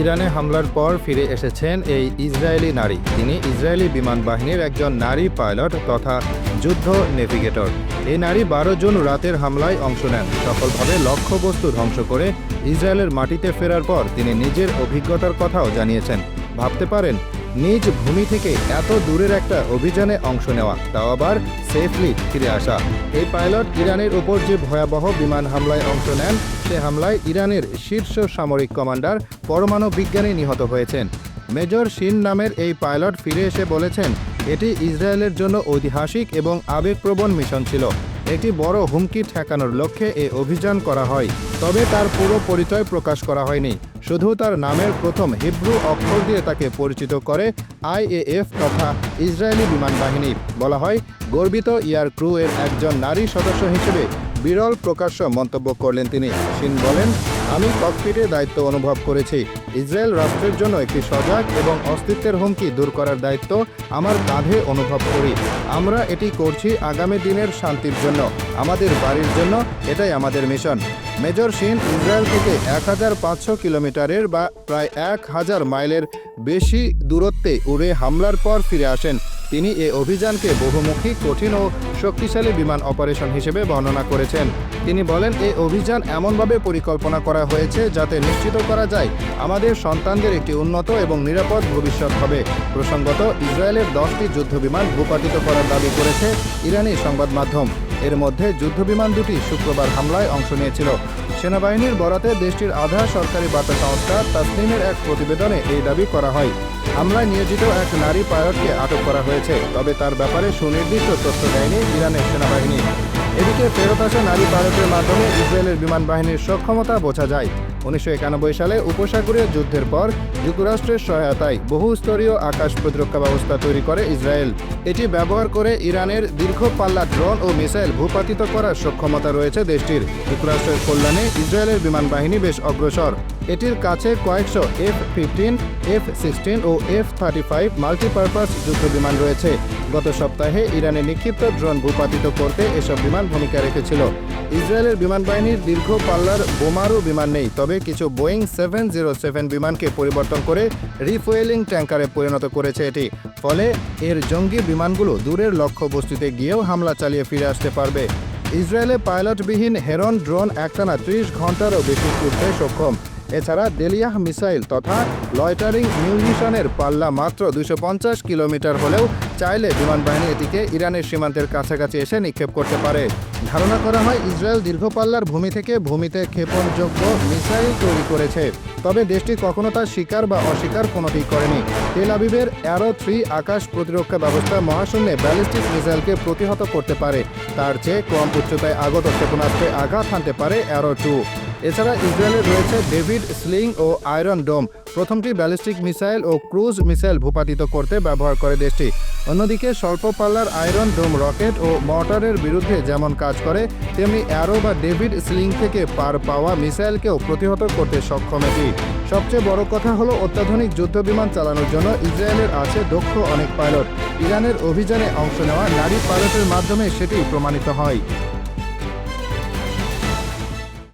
ইরানে হামলার পর ফিরে এসেছেন এই ইসরায়েলি নারী। তিনি ইসরায়েলি বিমান বাহিনীর একজন নারী পাইলট তথা যুদ্ধ নেভিগেটর। এই নারী বারো জুন রাতের হামলায় অংশ নেন। সফলভাবে লক্ষ্যবস্তু ধ্বংস করে ইসরায়েলের মাটিতে ফেরার পর তিনি নিজের অভিজ্ঞতার কথাও জানিয়েছেন। ভাবতে পারেন, নিজ ভূমি থেকে এত দূরের একটা অভিযানে অংশ নেওয়া, তাও আবার সেফলি ফিরে আসা। এই পাইলট ইরানের উপর যে ভয়াবহ বিমান হামলায় অংশ নেন, সে হামলায় ইরানের শীর্ষ সামরিক কমান্ডার পরমাণু বিজ্ঞানী নিহত হয়েছেন। মেজর শিন নামের এই পাইলট ফিরে এসে বলেছেন, এটি ইসরায়েলের জন্য ঐতিহাসিক এবং আবেগপ্রবণ মিশন ছিল। একটি বড় হুমকি ঠেকানোর লক্ষ্যে এ অভিযান করা হয়, তবে তার পুরো পরিচয় প্রকাশ করা হয়নি। শুধু তার নামের প্রথম হিব্রু অক্ষর দিয়ে তাকে পরিচিত করে আইএএফ তথা ইসরায়েলি বিমান বাহিনী বলা হয়, গর্বিত ইয়ার ক্রু এর একজন নারী সদস্য হিসেবে বিরল প্রকাশ্য মন্তব্য করলেন তিনি। সিন বলেন, আমি ককপিটে দায়িত্ব অনুভব করেছি। ইসরায়েল রাষ্ট্রের জন্য একটি সজাগ এবং অস্তিত্বের হুমকি দূর করার দায়িত্ব আমার কাঁধে অনুভব করি। আমরা এটি করছি আগামী দিনের শান্তির জন্য, আমাদের বাড়ির জন্য, এটাই আমাদের মিশন। মেজর সিন, ইসরায়েল থেকে এক হাজার পাঁচশো কিলোমিটারের বা প্রায় এক হাজার মাইলের বেশি দূরত্বে উড়ে হামলার পর ফিরে আসেন। তিনি এ অভিযানকে বহুমুখী, কঠিন ও শক্তিশালী বিমান অপারেশন হিসেবে বর্ণনা করেছেন। তিনি বলেন এই অভিযান এমনভাবে পরিকল্পনা করা হয়েছে যাতে নিশ্চিত করা যায় আমাদের সন্তানদের একটি উন্নত এবং নিরাপদ ভবিষ্যৎ হবে। প্রসঙ্গত, ইসরায়েলের দশটি যুদ্ধবিমান ভূপাতিত করার দাবি করেছে ইরানি সংবাদ মাধ্যম। এর মধ্যে যুদ্ধবিমান দুটি শুক্রবার হামলায় অংশ নিয়েছিল। সেনাবাহিনীর বরাতে দেশটির আধা সরকারি বার্তা সংস্থা তাসলিমের এক প্রতিবেদনে এই দাবি করা হয়। হামলায় নিয়োজিত এক নারী পাইলটকে আটক করা হয়েছে, তবে তার ব্যাপারে সুনির্দিষ্ট তথ্য দেয়নি ইরানের সেনাবাহিনী। এদিকে ফেরত আসা নারী পাইলটের মাধ্যমে ইসরায়েলের বিমান বাহিনীর সক্ষমতা বোঝা যায়। উনিশশো একানব্বই সালে উপসাগরীয় যুদ্ধের পর যুক্তরাষ্ট্রের সহায়তায় বহুস্তরীয় আকাশ প্রতিরক্ষা ব্যবস্থা তৈরি করে ইসরায়েল। এটি ব্যবহার করে ইরানের দীর্ঘ পাল্লা ড্রোন ও মিসাইল ভূপাতিত করার সক্ষমতা রয়েছে দেশটির। যুক্তরাষ্ট্রের কল্যাণে ইসরায়েলের বিমান বাহিনী বেশ অগ্রসর। এটির কাছে কয়েকশো এফ ফিফটিন, এফ সিক্সটিন ও এফ থার্টি ফাইভ মাল্টিপারপাস যুদ্ধ বিমান রয়েছে। গত সপ্তাহে ইরানে নিক্ষিপ্ত ড্রোন ভূপাতিত করতে এসব বিমান ভূমিকা রেখেছিল। ইসরায়েলের বিমান বাহিনীর দীর্ঘ পাল্লার বোমারু বিমান নেই, তবে কিছু বোয়িং সেভেন জিরো সেভেন বিমানকে পরিবর্তন করে রিফুয়েলিং ট্যাঙ্কারে পরিণত করেছে এটি। ফলে এর জঙ্গি বিমানগুলো দূরের লক্ষ্যবস্তুতে গিয়েও হামলা চালিয়ে ফিরে আসতে পারবে। ইসরায়েলে পাইলটবিহীন হেরন ড্রোন একটানা ত্রিশ ঘন্টারও বেশি উঠতে সক্ষম। এছাড়া দেলিয়াহ মিসাইল তথা লয়টারিং মিউনিশনের পাল্লা মাত্র দুশো কিলোমিটার হলেও চাইলে বিমান বাহিনী এটিকে ইরানের সীমান্তের কাছাকাছি এসে নিক্ষেপ করতে পারে। ধারণা করা হয়, ইসরায়েল দীর্ঘ পাল্লার ভূমি থেকে ভূমিতে ক্ষেপণযোগ্য মিসাইল তৈরি করেছে। তবে দেশটি কখনো তা স্বীকার বা অস্বীকার কোনোটি করেনি। তেল আবিবের অ্যারো থ্রি আকাশ প্রতিরক্ষা ব্যবস্থা মহাশূন্যে ব্যালিস্টিক মিসাইলকে প্রতিহত করতে পারে। তার চেয়ে কম উচ্চতায় আগত ক্ষেপণাস্ত্রে আঘাত হানতে পারে অ্যারো টু। এছাড়া ইসরায়েলের রয়েছে ডেভিড স্লিং ও আয়রন ডোম। প্রথমটি ব্যালিস্টিক মিসাইল ও ক্রুজ মিসাইল ভূপাতিত করতে ব্যবহার করে দেশটি। অন্যদিকে স্বল্প পাল্লার আয়রন ডোম রকেট ও মর্টারের বিরুদ্ধে যেমন কাজ করে, তেমনি অ্যারো বা ডেভিড স্লিং থেকে পার পাওয়া মিসাইলকেও প্রতিহত করতে সক্ষম এটি। সবচেয়ে বড় কথা হলো অত্যাধুনিক যুদ্ধবিমান চালানোর জন্য ইসরায়েলের আছে দক্ষ অনেক পাইলট। ইরানের অভিযানে অংশ নেওয়া নারী পাইলটের মাধ্যমে সেটি প্রমাণিত হয়।